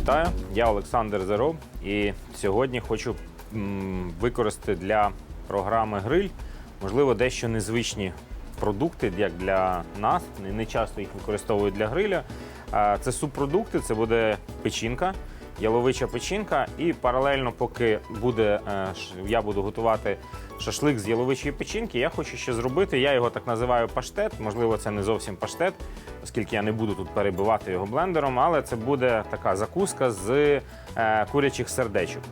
Вітаю, я Олександр Зеров, і сьогодні хочу використати для програми Гриль, можливо, дещо незвичні продукти, як для нас. Не- часто їх використовують для гриля. Це субпродукти, це буде печінка, яловича печінка. І паралельно, поки буде, е, я буду готувати шашлик з яловичої печінки, я хочу ще зробити. Я його так називаю паштет. Можливо, це не зовсім паштет, оскільки я не буду тут перебивати його блендером, але це буде така закуска з е, курячих сердечок.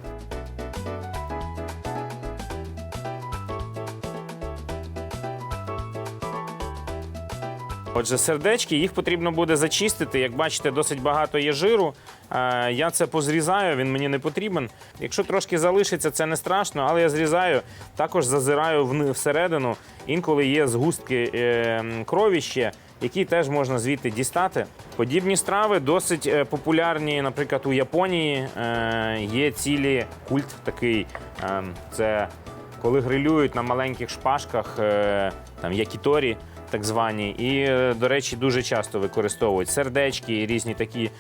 Отже, сердечки, їх потрібно буде зачистити. Як бачите, досить багато є жиру. Е, Я це позрізаю, він мені не потрібен. Якщо трошки залишиться, це не страшно, але я зрізаю, також зазираю всередину. Інколи є згустки е, крові ще, які теж можна звідти дістати. Подібні страви досить е, популярні, наприклад, у Японії е, є цілі культ такий. е, Це коли грилюють на маленьких шпажках, е, там якіторі, так звані, і, до речі, дуже часто використовують сердечки і різні такі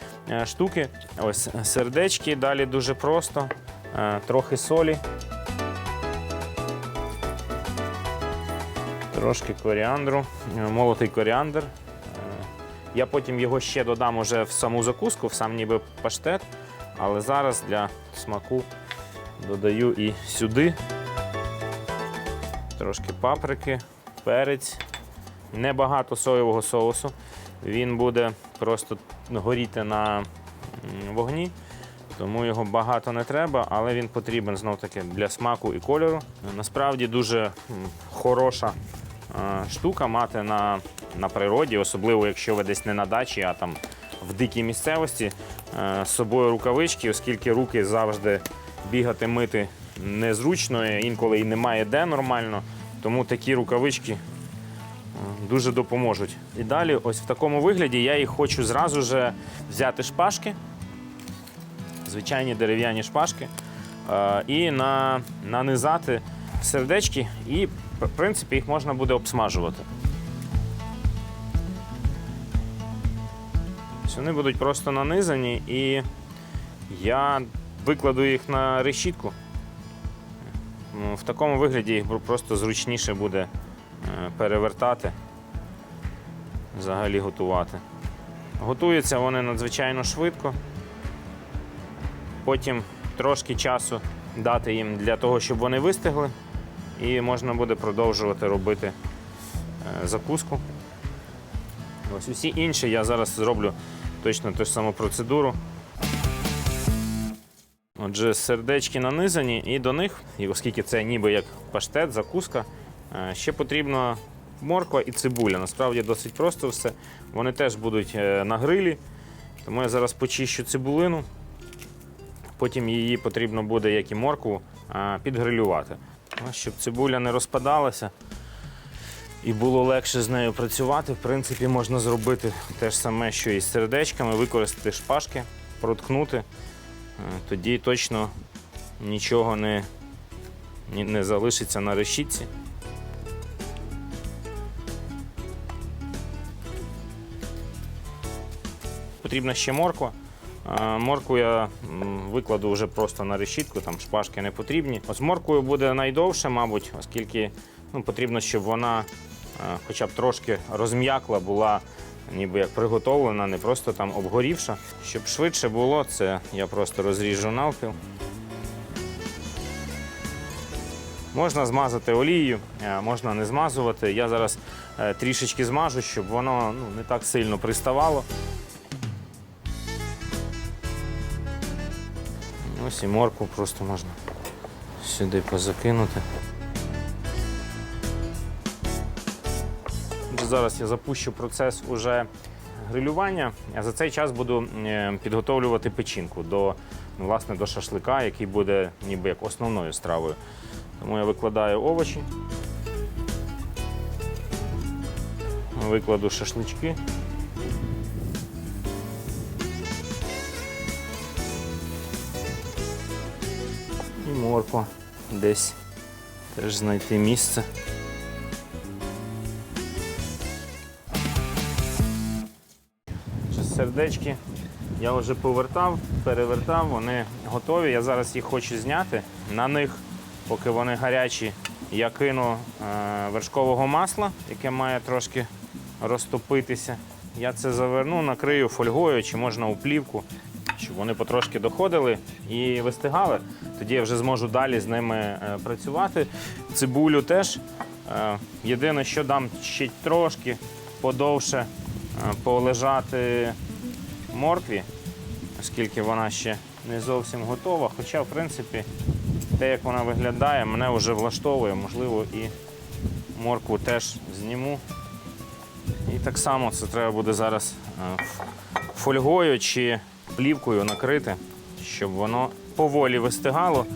штуки. Ось сердечки, далі дуже просто, трохи солі. Трошки коріандру, е, молотий коріандр. Е, Я потім його ще додам уже в саму закуску, в сам ніби паштет, але зараз для смаку додаю і сюди трошки паприки, перець, небагато соєвого соусу. Він буде просто горіти на вогні, тому його багато не треба, але він потрібен знов таки для смаку і кольору. Насправді дуже хороша штука мати на, на природі, особливо якщо ви десь не на дачі, а там в дикій місцевості е, з собою рукавички, оскільки руки завжди бігати мити незручно, інколи і немає де нормально. Тому такі рукавички е, дуже допоможуть. І далі, ось в такому вигляді, я їх хочу зразу же взяти шпажки, звичайні дерев'яні шпажки, е, і нанизати сердечки, і, в принципі, їх можна буде обсмажувати. Вони будуть просто нанизані, і я викладу їх на решітку. Ну, В такому вигляді їх просто зручніше буде е, перевертати, взагалі готувати. Готуються вони надзвичайно швидко. Потім трошки часу дати їм для того, щоб вони вистигли, і можна буде продовжувати робити е, закуску. Ось усі інші я зараз зроблю точно ту ж саму процедуру. Отже, сердечки нанизані, і до них, і оскільки це ніби як паштет, закуска, е, ще потрібно морква і цибуля. Насправді досить просто все. Вони теж будуть е, на грилі. Тому я зараз почищу цибулину. Потім її потрібно буде, як і моркву, підгрилювати. Ось, щоб цибуля не розпадалася і було легше з нею працювати, в принципі, можна зробити те ж саме, що і з сердечками, використати шпажки, проткнути. Е, Тоді точно нічого не, не залишиться на решітці. Потрібна ще морква. Моркву я викладу вже просто на решітку, там шпажки не потрібні. З морквою буде найдовше, мабуть, оскільки ну, потрібно, щоб вона е, хоча б трошки розм'якла, була ніби як приготовлена, не просто там обгорівша. Щоб швидше було, це я просто розріжу навпіл. Можна змазати олією, е, можна не змазувати. Я зараз е, трішечки змажу, щоб воно ну, не так сильно приставало. Ось і моркву просто можна сюди позакинути. Зараз я запущу процес уже грилювання. А за цей час буду е, підготовлювати печінку до, ну, власне, до шашлика, який буде ніби як основною стравою. Тому я викладаю овочі. Викладу шашлички. Морква десь теж знайти місце. Сердечки Я вже повертав, перевертав, вони готові. Я зараз їх хочу зняти. На них, поки вони гарячі, я кину е, вершкового масла, яке має трошки розтопитися. Я це заверну, накрию фольгою чи можна у плівку, щоб вони потрошки доходили і вистигали. Тоді я вже зможу далі з ними е, працювати. Цибулю теж. Е, Єдине, що дам ще трошки подовше е, полежати моркві, оскільки вона ще не зовсім готова. Хоча, в принципі, те, як вона виглядає, мене вже влаштовує. Можливо, і моркву теж зніму. І так само це треба буде зараз фольгою чи плівкою накрити, щоб воно поволі вистигало.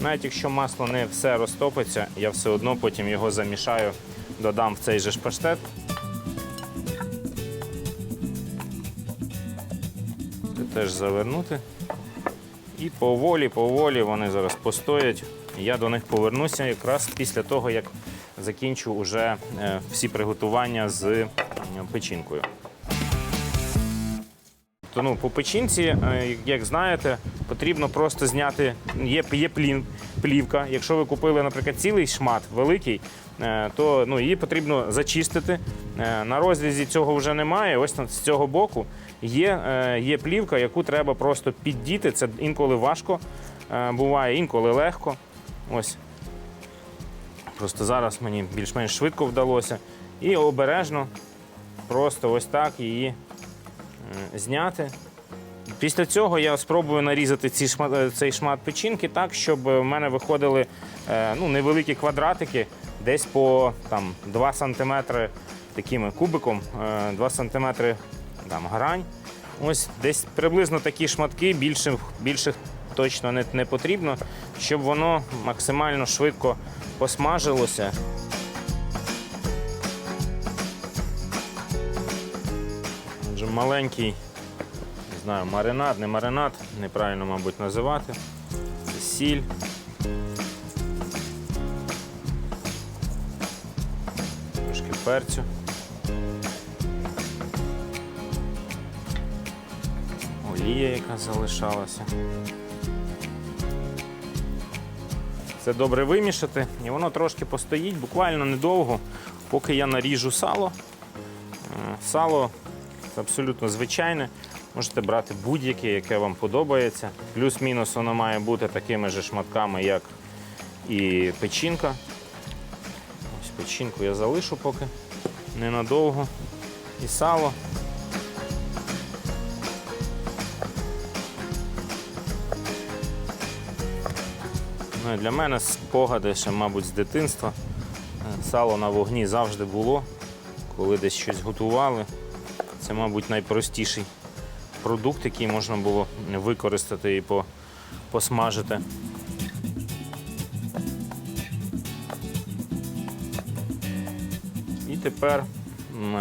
Навіть якщо масло не все розтопиться, я все одно потім його замішаю, додам в цей же ж паштет. Теж завернути. І поволі, поволі вони зараз постоять. Я до них повернуся якраз після того, як закінчу уже е, всі приготування з печінкою. То, ну, по печінці, е, як знаєте, потрібно просто зняти. Є, є плін, плівка. Якщо ви купили, наприклад, цілий шмат великий, е, то ну, її потрібно зачистити. На розрізі цього вже немає. Ось з цього боку є, є плівка, яку треба просто піддіти. Це інколи важко буває, інколи легко. Ось. Просто зараз мені більш-менш швидко вдалося. І обережно, просто ось так її е, зняти. Після цього я спробую нарізати ці шма- е, цей шмат печінки так, щоб в мене виходили е, ну, невеликі квадратики, десь по там, 2 см таким кубиком, е, 2 см там, грань. Ось десь приблизно такі шматки, більших, більших точно не, не потрібно, щоб воно максимально швидко посмажилося. Отже, маленький не знаю, маринад, не маринад, неправильно, мабуть, називати. Це Сіль. Трошки перцю. Олія, яка залишалася. Це добре вимішати, і воно трошки постоїть, буквально недовго, поки я наріжу сало. Е, Сало абсолютно звичайне. Можете брати будь-яке, яке вам подобається. Плюс-мінус воно має бути такими же шматками, як і печінка. Ось печінку я залишу поки ненадовго. І сало. Для мене спогади ще, мабуть, з дитинства. Е, Сало на вогні завжди було, коли десь щось готували. Це, мабуть, найпростіший продукт, який можна було використати і посмажити. І тепер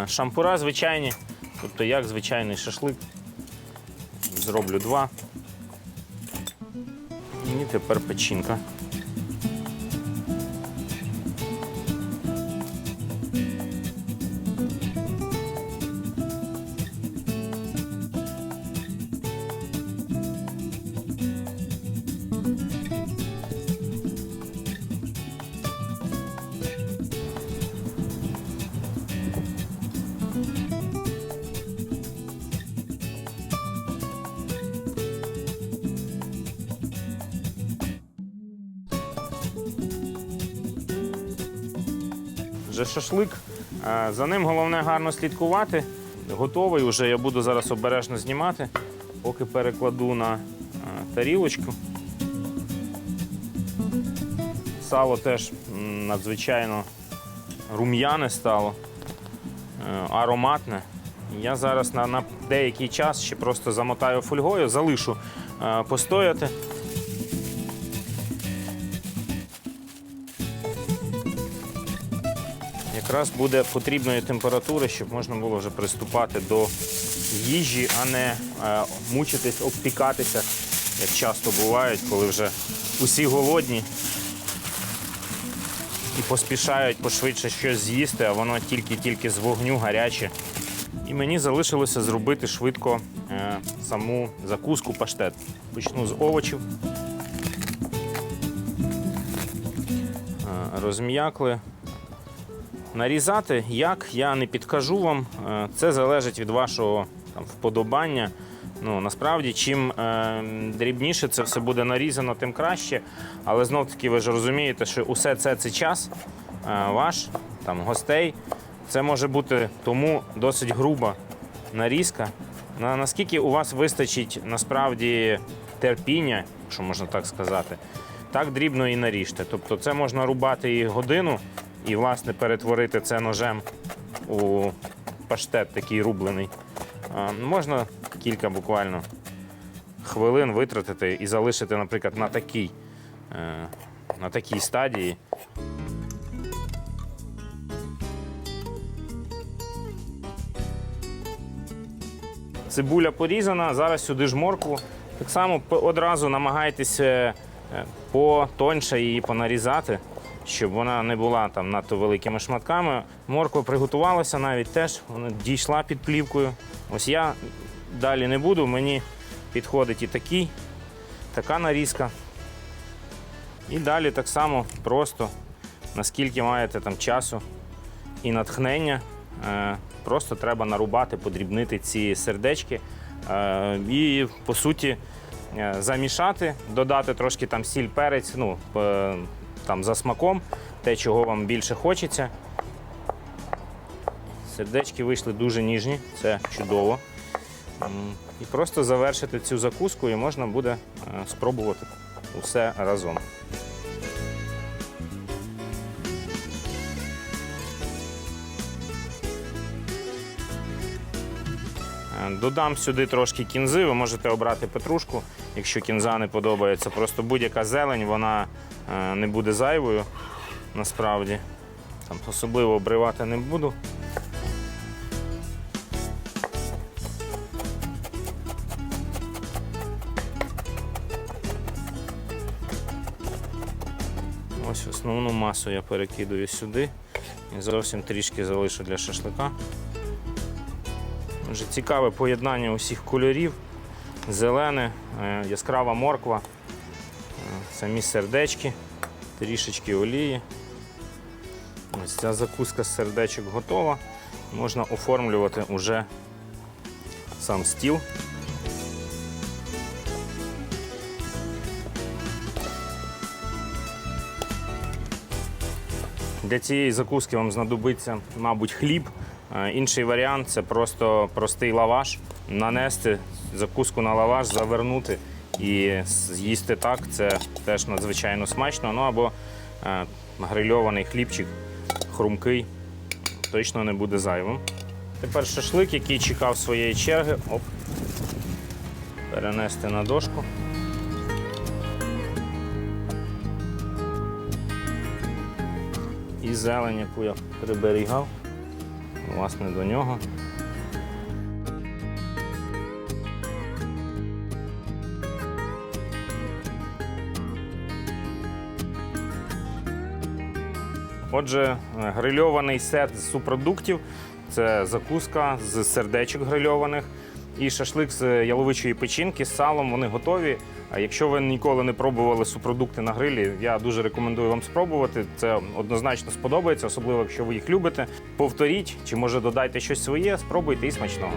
шампура звичайні, тобто як звичайний шашлик. Зроблю два. І тепер печінка. Вже шашлик. Е, За ним головне гарно слідкувати. Готовий вже я буду зараз обережно знімати, поки перекладу на е, тарілочку. Сало теж надзвичайно рум'яне стало, е, ароматне. Я зараз на, на деякий час ще просто замотаю фольгою, залишу постояти. Якраз буде потрібної температури, щоб можна було вже приступати до їжі, а не е, мучитись, обпікатися, як часто бувають, коли вже усі голодні. і поспішають пошвидше щось з'їсти, а воно тільки-тільки з вогню гаряче. І мені залишилося зробити швидко е, саму закуску паштет. Почну з овочів. Е, розм'якли. Нарізати як, я не підкажу вам. Е, Це залежить від вашого там, вподобання. Ну, насправді, чим е, дрібніше це все буде нарізано, тим краще. Але знов таки ви ж розумієте, що усе це це час е, ваш, там, гостей. Це може бути тому досить груба нарізка. На, наскільки у вас вистачить насправді терпіння, якщо можна так сказати, так дрібно і наріжте. Тобто це можна рубати і годину, і власне перетворити це ножем у паштет такий рублений. Можна кілька буквально хвилин витратити і залишити, наприклад, на такій, е, на такій стадії. Цибуля порізана, зараз сюди ж моркву. Так само одразу намагайтеся е, потоньше її понарізати, щоб вона не була там надто великими шматками. Морква приготувалася навіть теж, вона дійшла під плівкою. Ось я далі не буду, мені підходить і такий, така нарізка. І далі так само просто, наскільки маєте там часу і натхнення, е, просто треба нарубати, подрібнити ці сердечки е, і, по суті, е, замішати, додати трошки там сіль, перець, ну, там за смаком, те, чого вам більше хочеться. Сердечки вийшли дуже ніжні, це чудово. І просто завершити цю закуску і можна буде е, спробувати усе разом. Е, Додам сюди трошки кінзи, ви можете обрати петрушку, якщо кінза не подобається. Просто будь-яка зелень, вона не буде зайвою насправді. Там особливо обривати не буду. Ось основну масу я перекидую сюди і зовсім трішки залишу для шашлика. Отже, цікаве поєднання усіх кольорів. Зелене, е, яскрава морква, е, самі сердечки, трішечки олії. Ось ця закуска з сердечок готова. Можна оформлювати уже сам стіл. Для цієї закуски вам знадобиться, мабуть, хліб. Е, Інший варіант це просто простий лаваш. Нанести закуску на лаваш, завернути і з'їсти так. Це теж надзвичайно смачно. Ну або е, грильований хлібчик, хрумкий, точно не буде зайвим. Тепер шашлик, який чекав своєї черги. Оп. Перенести на дошку. І зелень, яку я приберігав, власне, до нього. Отже, е, грильований сет з субпродуктів це закуска з сердечок грильованих і шашлик з яловичої печінки з салом. Вони готові. А якщо ви ніколи не пробували субпродукти на грилі, я дуже рекомендую вам спробувати. Це однозначно сподобається, особливо якщо ви їх любите. Повторіть чи може додайте щось своє, спробуйте і смачного.